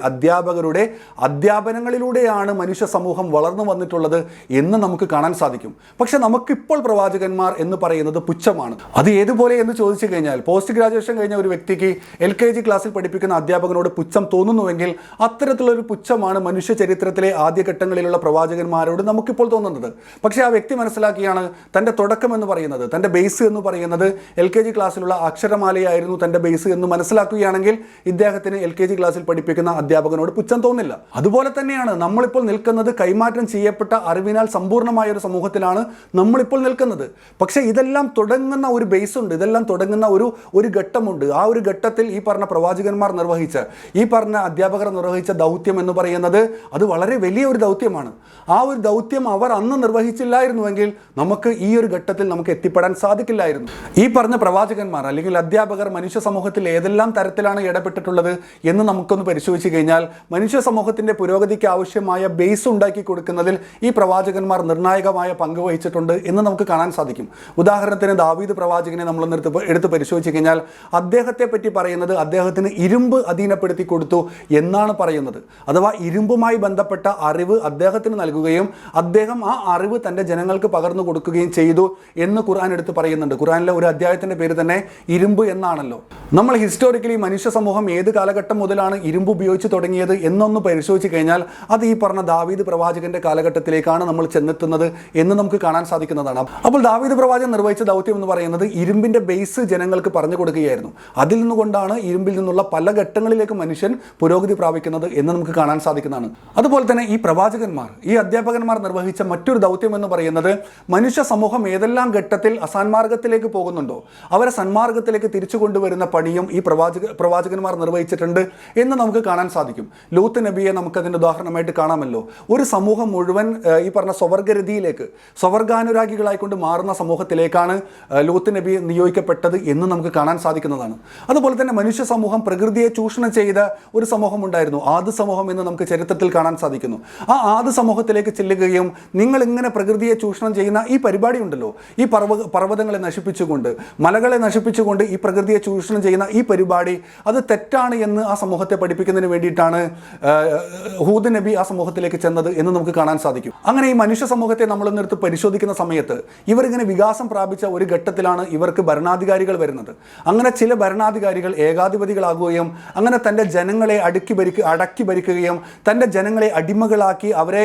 അധ്യാപകരുടെ അധ്യാപനങ്ങളിലൂടെയാണ് മനുഷ്യ സമൂഹം വളർന്നു വന്നിട്ടുള്ളത് എന്ന് നമുക്ക് കാണാൻ സാധിക്കും. പക്ഷെ നമുക്കിപ്പോൾ പ്രവാചകന്മാർ എന്ന് പറയുന്നത് പുച്ഛമാണ്. അത് ഏതുപോലെ എന്ന് ചോദിച്ചു കഴിഞ്ഞാൽ പോസ്റ്റ് ഗ്രാജുവേഷൻ കഴിഞ്ഞ ഒരു വ്യക്തിക്ക് എൽ കെ ജി ക്ലാസ്സിൽ പഠിപ്പിക്കുന്ന അധ്യാപകനോട് പുച്ഛം തോന്നുന്നുവെങ്കിൽ അത്തരത്തിലൊരു പുച്ഛമാണ് മനുഷ്യ ചരിത്രത്തിലെ ആദ്യഘട്ടങ്ങളിലുള്ള പ്രവാചകന്മാരോട് നമുക്കിപ്പോൾ തോന്നുന്നത്. പക്ഷേ ആ വ്യക്തി മനസ്സിലാക്കിയാണ് തന്റെ തുടക്കം എന്ന് പറയുന്നത്. തന്റെ ബേസ് എന്ന് പറയുന്നത് എൽ കെ ജി ക്ലാസ്സിലുള്ള അക്ഷരമാലയായിരുന്നു തന്റെ ബേസ് എന്ന് മനസ്സിലാക്കുകയാണെങ്കിൽ ഇദ്ദേഹത്തിന് എൽ കെ ജി ക്ലാസ്സിൽ പഠിപ്പിക്കുന്ന അധ്യാപകനോട് പുച്ഛം തോന്നില്ല. അതുപോലെ തന്നെയാണ് നമ്മളിപ്പോൾ നിൽക്കുന്നത് കൈമാറ്റം ചെയ്യപ്പെട്ട അറിവിനാൽ സമ്പൂർണമായ ഒരു സമൂഹത്തിലാണ് നമ്മളിപ്പോൾ നിൽക്കുന്നത്. പക്ഷേ ഇതെല്ലാം തുടങ്ങുന്ന ഒരു ബേസ് ഉണ്ട് ഇതെല്ലാം തുടങ്ങുന്ന ഒരു ഒരു ഘട്ടമുണ്ട്. ആ ഒരു ഘട്ടത്തിൽ ഈ പറഞ്ഞ പ്രവാചകന്മാർ നിർവഹിച്ച ഈ പറഞ്ഞ അധ്യാപകർ നിർവഹിച്ച ദൗത്യം എന്ന് പറയുന്നത് അത് വളരെ വലിയ ഒരു ദൗത്യമാണ്. ആ ഒരു ദൗത്യം അവർ അന്ന് നിർവഹിച്ചില്ലായിരുന്നുവെങ്കിൽ നമുക്ക് ഈ ഒരു ഘട്ടത്തിൽ നമുക്ക് എത്തിപ്പെടാൻ സാധിക്കില്ലായിരുന്നു. ഈ പറഞ്ഞ പ്രവാചകന്മാർ അല്ലെങ്കിൽ അധ്യാപകർ മനുഷ്യ സമൂഹത്തിൽ ഏതെല്ലാം തരത്തിലാണ് ഇടപെട്ടിട്ടുള്ളത് എന്ന് നമുക്കൊന്ന് പരിശോധിച്ചു കഴിഞ്ഞാൽ മനുഷ്യ സമൂഹത്തിന്റെ പുരോഗതിക്ക് ആവശ്യമായ ബേസ് ഉണ്ടാക്കി കൊടുക്കുന്നതിൽ ഈ പ്രവാചകന്മാർ നിർണായകമായ പങ്ക് വഹിച്ചിട്ടുണ്ട് എന്ന് നമുക്ക് കാണാൻ സാധിക്കും. ഉദാഹരണത്തിന് ദാവീദ് പ്രവാചകനെ നമ്മൾ എടുത്ത് എടുത്ത് പരിശോധിച്ച് കഴിഞ്ഞാൽ അദ്ദേഹത്തെ പറ്റി പറയുന്നത് അദ്ദേഹത്തിന് ഇരുമ്പ് അധീനപ്പെടുത്തി കൊടുത്തു എന്നാണ് പറയുന്നത്. അഥവാ ഇരുമ്പുമായി ബന്ധപ്പെട്ട അറിവ് അദ്ദേഹത്തിന് നൽകുകയും അദ്ദേഹം ആ അറിവ് തന്റെ ജനങ്ങൾക്ക് പകർന്നു കൊടുക്കുകയും ചെയ്തു എന്ന് ഖുർആൻ എടുത്ത് പറയുന്നുണ്ട്. ഖുർആനിലെ ഒരു അധ്യായത്തിന്റെ പേര് തന്നെ ഇരുമ്പ് എന്നാണല്ലോ. നമ്മൾ ഹിസ്റ്റോറിക്കലി മനുഷ്യ സമൂഹം ഏത് കാലഘട്ടം മുതലാണ് ഇരുമ്പ് ഉപയോഗിച്ച് തുടങ്ങിയത് എന്നൊന്ന് പരിശോധിച്ച് കഴിഞ്ഞാൽ അത് ഈ പറഞ്ഞ ദാവീദ് പ്രവാചകന്റെ കാലഘട്ടത്തിലേക്കാണ് നമ്മൾ ചെന്നെത്തുന്നത് എന്ന് നമുക്ക് കാണാൻ സാധിക്കുന്നതാണ്. അപ്പോൾ ദാവീദ് പ്രവാചകൻ നിർവഹിച്ച ദൗത്യം എന്ന് പറയുന്നത് ഇരുമ്പിന്റെ ബേസ് ജനങ്ങൾക്ക് പറഞ്ഞു കൊടുക്കുകയായിരുന്നു. അതിൽ നിന്നുകൊണ്ടാണ് ഇരുമ്പിൽ നിന്നുള്ള പല ഘട്ടങ്ങളിലേക്ക് മനുഷ്യൻ പുരോഗതി പ്രാപിക്കുന്നത് എന്ന് നമുക്ക് കാണാൻ സാധിക്കുന്നതാണ്. അതുപോലെ തന്നെ ഈ പ്രവാചകന്മാർ ഈ അധ്യാപകന്മാർ നിർവഹിച്ച മറ്റൊരു ദൗത്യം എന്ന് പറയുന്നത് മനുഷ്യ സമൂഹം ഏതെല്ലാം ഘട്ടത്തിൽ അസാൻമാർഗത്തിലേക്ക് പോകുന്നുണ്ടോ അവരെ സന്മാർഗത്തിലേക്ക് തിരിച്ചു കൊണ്ടുവരുന്ന പണിയും ഈ പ്രവാചക പ്രവാചകന്മാർ നിർവഹിച്ചിട്ടുണ്ട് എന്ന് നമുക്ക് കാണാൻ സാധിക്കും. ലൂത്ത് നബിയെ നമുക്ക് അതിന്റെ ഉദാഹരണമായിട്ട് കാണാമല്ലോ. ഒരു സമൂഹം മുഴുവൻ ഈ പറഞ്ഞ സ്വവർഗരതിയിലേക്ക് സ്വവർഗാനുരാഗികളായിക്കൊണ്ട് മാറുന്ന സമൂഹത്തിലേക്കാണ് ലൂത്ത് നബി നിയോഗിക്കപ്പെട്ടത് എന്ന് നമുക്ക് കാണാൻ സാധിക്കുന്നതാണ്. അതുപോലെ തന്നെ മനുഷ്യ സമൂഹം പ്രകൃതിയെ ചൂഷണം ചെയ്ത ഒരു സമൂഹം ഉണ്ടായിരുന്നു ആദ് സമൂഹം എന്ന് നമുക്ക് ചരിത്രത്തിൽ കാണാൻ സാധിക്കുന്നു. ആ ആദ് സമൂഹത്തിലേക്ക് ചെല്ലുകയും നിങ്ങൾ ഇങ്ങനെ പ്രകൃതിയെ ചൂഷണം ചെയ്യുന്ന ഈ പരിപാടി ഉണ്ടല്ലോ ഈ പർവ പർവതങ്ങളെ നശിപ്പിച്ചുകൊണ്ട് മലകളെ നശിപ്പിച്ചുകൊണ്ട് ഈ പ്രകൃതിയെ ചൂഷണം ചെയ്യുന്ന ഈ പരിപാടി അത് തെറ്റാണ് എന്ന് ആ സമൂഹത്തെ പഠിപ്പിക്കുന്നതിന് വേണ്ടിയിട്ടാണ് ഹൂദ് നബി ആ സമൂഹത്തിലേക്ക് ചെന്നത് എന്ന് നമുക്ക് കാണാൻ സാധിക്കും. അങ്ങനെ ഈ മനുഷ്യ സമൂഹത്തെ നമ്മൾ നിർത്ത് പരിശോധിക്കുന്ന സമയത്ത് ഇവരിങ്ങനെ വികാസം പ്രാപിച്ച ഒരു ഘട്ടത്തിലാണ് ഇവർക്ക് ഭരണാധികാരികൾ വരുന്നത്. അങ്ങനെ ചില ഭരണാധികാരികൾ ഏകാധിപതികളാകുകയും അങ്ങനെ തന്റെ ജനങ്ങളെ അടുക്കി ഭരിക്കുക അടക്കി ഭരിക്കുകയും തന്റെ ജനങ്ങളെ അടിമകളാക്കി അവരെ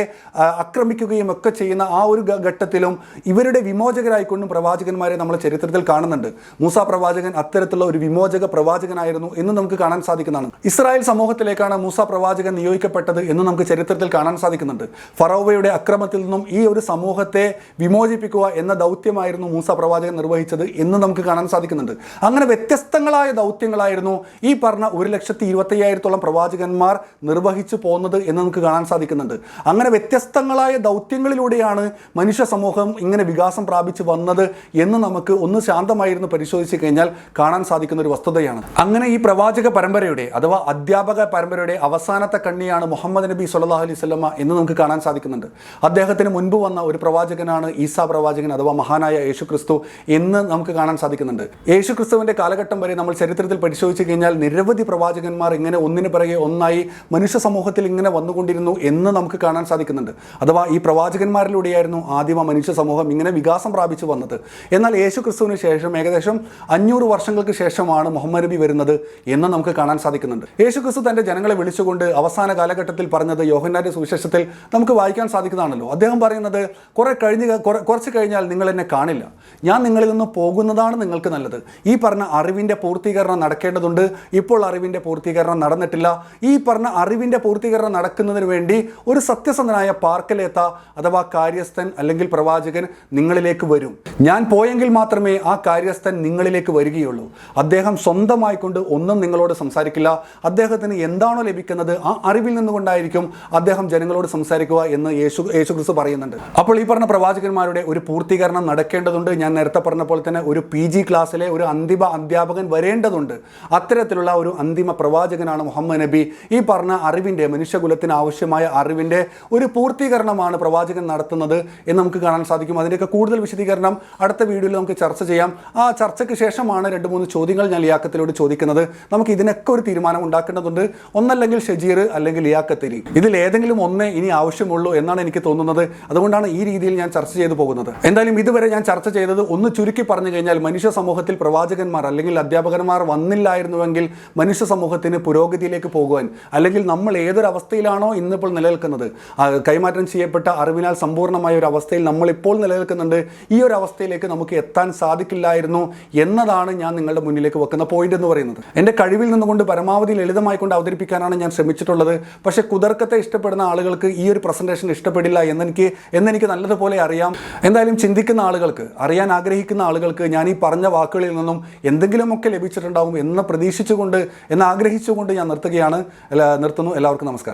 ആക്രമിക്കുകയും ഒക്കെ ചെയ്യുന്ന ആ ഒരു ഘട്ടത്തിലും ഇവരുടെ വിമോചകരായിക്കൊണ്ടും പ്രവാചകന്മാരെ നമ്മൾ ചരിത്രത്തിൽ കാണുന്നുണ്ട്. മൂസ പ്രവാചകൻ അത്തരത്തിലുള്ള ഒരു വിമോചക പ്രവാചകനായിരുന്നു എന്ന് നമുക്ക് കാണാൻ സാധിക്കുന്നതാണ്. ഇസ്രായേൽ സമൂഹത്തിലേക്കാണ് മൂസ പ്രവാചകൻ നിയോഗിക്കപ്പെട്ടത് എന്ന് നമുക്ക് ചരിത്രത്തിൽ കാണാൻ സാധിക്കുന്നുണ്ട്. ഫറോവയുടെ അക്രമത്തിൽ നിന്നും ഈ ഒരു സമൂഹത്തെ വിമോചിപ്പിക്കുക എന്ന ദൗത്യമായിരുന്നു മൂസ പ്രവാചകൻ നിർവഹിച്ചത് എന്ന് നമുക്ക് കാണാൻ സാധിക്കുന്നുണ്ട്. അങ്ങനെ വ്യത്യസ്തങ്ങളായ ദൗത്യങ്ങളായിരുന്നു ഈ പറഞ്ഞ ഒരു ലക്ഷത്തി ഇരുപത്തയ്യായിരത്തോളം പ്രവാചകന്മാർ നിർവഹിച്ചു പോകുന്നത് എന്ന് നമുക്ക് കാണാൻ സാധിക്കുന്നുണ്ട്. അങ്ങനെ വ്യത്യസ്തങ്ങളായ ദൗത്യങ്ങളിലൂടെയാണ് മനുഷ്യ സമൂഹം ഇങ്ങനെ വികാസം പ്രാപിച്ചു വന്നത് എന്ന് നമുക്ക് ഒന്ന് ശാന്തമായിരുന്നു പരിശോധിച്ച് കഴിഞ്ഞാൽ കാണാൻ സാധിക്കുന്ന ഒരു വസ്തുതയാണ്. അങ്ങനെ ഈ പ്രവാചക പരമ്പരയുടെ അഥവാ അധ്യാപക പരമ്പരയുടെ അവസാനത്തെ കണ്ണിയാണ് മുഹമ്മദ് നബി സുല്ലാഹു അലൈഹി സ്വലമ എന്ന് നമുക്ക് കാണാൻ സാധിക്കുന്നുണ്ട്. അദ്ദേഹത്തിന് മുൻപ് വന്ന ഒരു പ്രവാചകനാണ് ഈസാ പ്രവാചകൻ അഥവാ മഹാനായ യേശു ക്രിസ്തു എന്ന് നമുക്ക് കാണാൻ സാധിക്കുന്നുണ്ട്. യേശു ക്രിസ്തുവിന്റെ കാലഘട്ടം വരെ നമ്മൾ ചരിത്രത്തിൽ പരിശോധിച്ചു കഴിഞ്ഞാൽ നിരവധി പ്രവാചകന്മാർ ഇങ്ങനെ ഒന്നിനു പിറകെ ഒന്നായി മനുഷ്യ സമൂഹത്തിൽ ഇങ്ങനെ വന്നുകൊണ്ടിരുന്നു എന്ന് നമുക്ക് കാണാൻ സാധിക്കുന്നുണ്ട്. അഥവാ ഈ പ്രവാചകന്മാരിലൂടെയായിരുന്നു ആദിമ മനുഷ്യ സമൂഹം ഇങ്ങനെ വികാസം പ്രാപിച്ചു വന്നത്. എന്നാൽ യേശു ക്രിസ്തുവിന് ശേഷം ഏകദേശം അഞ്ഞൂറ് വർഷങ്ങൾക്ക് ശേഷമാണ് മുഹമ്മദ് നബി വരുന്നത് എന്ന് നമുക്ക് കാണാൻ സാധിക്കുന്നുണ്ട്. യേശു ക്രിസ്തു തന്റെ ജനങ്ങളെ വിളിച്ചുകൊണ്ട് അവസാന കാലഘട്ടത്തിൽ പറഞ്ഞത് യോഹന്നാന്റെ സുവിശേഷത്തിൽ നമുക്ക് വായിക്കാൻ സാധിക്കുന്നതാണല്ലോ. അദ്ദേഹം പറയുന്നത് കുറേ കഴിഞ്ഞ് കുറച്ച് കഴിഞ്ഞാൽ നിങ്ങൾ എന്നെ കാണില്ല. ഞാൻ നിങ്ങളിൽ നിന്ന് പോകുന്നതാണ് നിങ്ങൾക്ക് നല്ലത്. ഈ പറഞ്ഞ അറിവിന്റെ പൂർത്തീകരണം നടക്കേണ്ടതുണ്ട്. ഇപ്പോൾ അറിവിന്റെ പൂർത്തീകരണം നടന്നിട്ടില്ല. ഈ പറഞ്ഞ അറിവിന്റെ പൂർത്തീകരണം നടക്കുന്നതിന് വേണ്ടി ഒരു സത്യസന്ധനായ പാർക്കലേത്ത അഥവാ കാര്യസ്ഥൻ അല്ലെങ്കിൽ പ്രവാചകൻ നിങ്ങളിലേക്ക് വരും. ഞാൻ പോയെങ്കിൽ മാത്രമേ ആ കാര്യസ്ഥൻ നിങ്ങളിലേക്ക് വരികയുള്ളൂ. അദ്ദേഹം സ്വന്തമായിക്കൊണ്ട് ഒന്നും നിങ്ങളോട് സംസാരിക്കില്ല. അദ്ദേഹത്തിന് എന്താണോ ലഭിക്കുന്നത് ആ അറിവിൽ നിന്നുകൊണ്ടായിരിക്കും അദ്ദേഹം ജനങ്ങളോട് സംസാരിക്കുക എന്ന് യേശു യേശുക്രിസ്തു പറയുന്നുണ്ട്. അപ്പോൾ ഈ പറഞ്ഞ പ്രവാചകന്മാരുടെ ഒരു പൂർത്തീകരണം നടക്കേണ്ടതുണ്ട്. ഞാൻ നേരത്തെ പറഞ്ഞ പോലെ തന്നെ ഒരു പി ജി ക്ലാസ്സിലെ ഒരു അന്തിമ അധ്യാപകൻ വരേണ്ടതുണ്ട്. അത്തരത്തിലുള്ള ഒരു അന്തിമ പ്രവാചകനാണ് മുഹമ്മദ് നബി. ഈ പറഞ്ഞ അറിവിന്റെ മനുഷ്യകുലത്തിന് ആവശ്യമായ അറിവിന്റെ ഒരു പൂർത്തീകരണമാണ് പ്രവാചകൻ നടത്തുന്നത് എന്ന് നമുക്ക് കാണാൻ സാധിക്കും. അതിന്റെയൊക്കെ കൂടുതൽ വിശദീകരണം അടുത്ത വീഡിയോയിൽ നമുക്ക് ചർച്ച ചെയ്യാം. ആ ചർച്ചയ്ക്ക് ശേഷമാണ് രണ്ട് മൂന്ന് ചോദ്യങ്ങൾ ഞാൻ ലിയാക്കത്തിലോട് ചോദിക്കുന്നത്. നമുക്ക് ഇതിനൊക്കെ ഒരു തീരുമാനം ഉണ്ടാക്കേണ്ടതുണ്ട്. ഒന്നല്ലെങ്കിൽ ഷജീർ അല്ലെങ്കിൽ ലിയാക്കത്തിരി ഇതിൽ ഏതെങ്കിലും ഒന്ന് ഇനി ആവശ്യമുള്ളൂ എന്നാണ് എനിക്ക് തോന്നുന്നത്. അതുകൊണ്ടാണ് ഈ രീതിയിൽ ഞാൻ ചർച്ച ചെയ്തു പോകുന്നത്. എന്തായാലും ഇതുവരെ ഞാൻ ചർച്ച ചെയ്തത് ഒന്ന് ചുരുക്കി പറഞ്ഞു കഴിഞ്ഞാൽ മനുഷ്യ സമൂഹത്തിൽ പ്രവാചകന്മാർ അല്ലെങ്കിൽ അധ്യാപകന്മാർ വന്നില്ലായിരുന്നുവെങ്കിൽ മനുഷ്യ സമൂഹത്തിന് പുരോഗതിയിലേക്ക് പോകുവാൻ അല്ലെങ്കിൽ നമ്മൾ ഏതൊരവസ്ഥയിലാണോ ഇന്നിപ്പോൾ നിലനിൽക്കുന്നത്. കൈമാറ്റം ചെയ്യപ്പെട്ട അറിവിനാൽ സമ്പൂർണമായ ഒരു അവസ്ഥയിൽ നമ്മൾ ഇപ്പോൾ നിലനിൽക്കുന്നുണ്ട്. ഈ ഒരു അവസ്ഥയിലേക്ക് നമുക്ക് എത്താൻ സാധിക്കില്ലായിരുന്നു എന്നതാണ് ഞാൻ നിങ്ങളുടെ മുന്നിലേക്ക് വെക്കുന്ന പോയിന്റ് എന്ന് പറയുന്നത്. എന്റെ കഴിവിൽ നിന്നുകൊണ്ട് പരമാവധി ലളിതമായി കൊണ്ട് അവതരിപ്പിക്കാനാണ് ഞാൻ ശ്രമിച്ചിട്ടുള്ളത്. പക്ഷേ കുതർക്കത്തെ ഇഷ്ടപ്പെടുന്ന ആളുകൾക്ക് ഈ ഒരു പ്രസന്റേഷൻ ഇഷ്ടപ്പെടില്ല എന്നെനിക്ക് എന്നെനിക്ക് നല്ലതുപോലെ അറിയാം. എന്തായാലും ചിന്തിക്കുന്ന ആളുകൾക്ക് അറിയാൻ ആഗ്രഹിക്കുന്ന ആളുകൾക്ക് ഞാൻ ഈ പറഞ്ഞ വാക്കുകളിൽ നിന്നും എന്തെങ്കിലുമൊക്കെ ലഭിച്ചിട്ടുണ്ടാവും എന്ന് പ്രതീക്ഷിച്ചുകൊണ്ട് എന്ന് ആഗ്രഹിച്ചുകൊണ്ട് ഞാൻ നിർത്തുകയാണ്. നിർത്തുന്നു. എല്ലാവർക്കും നമസ്കാരം.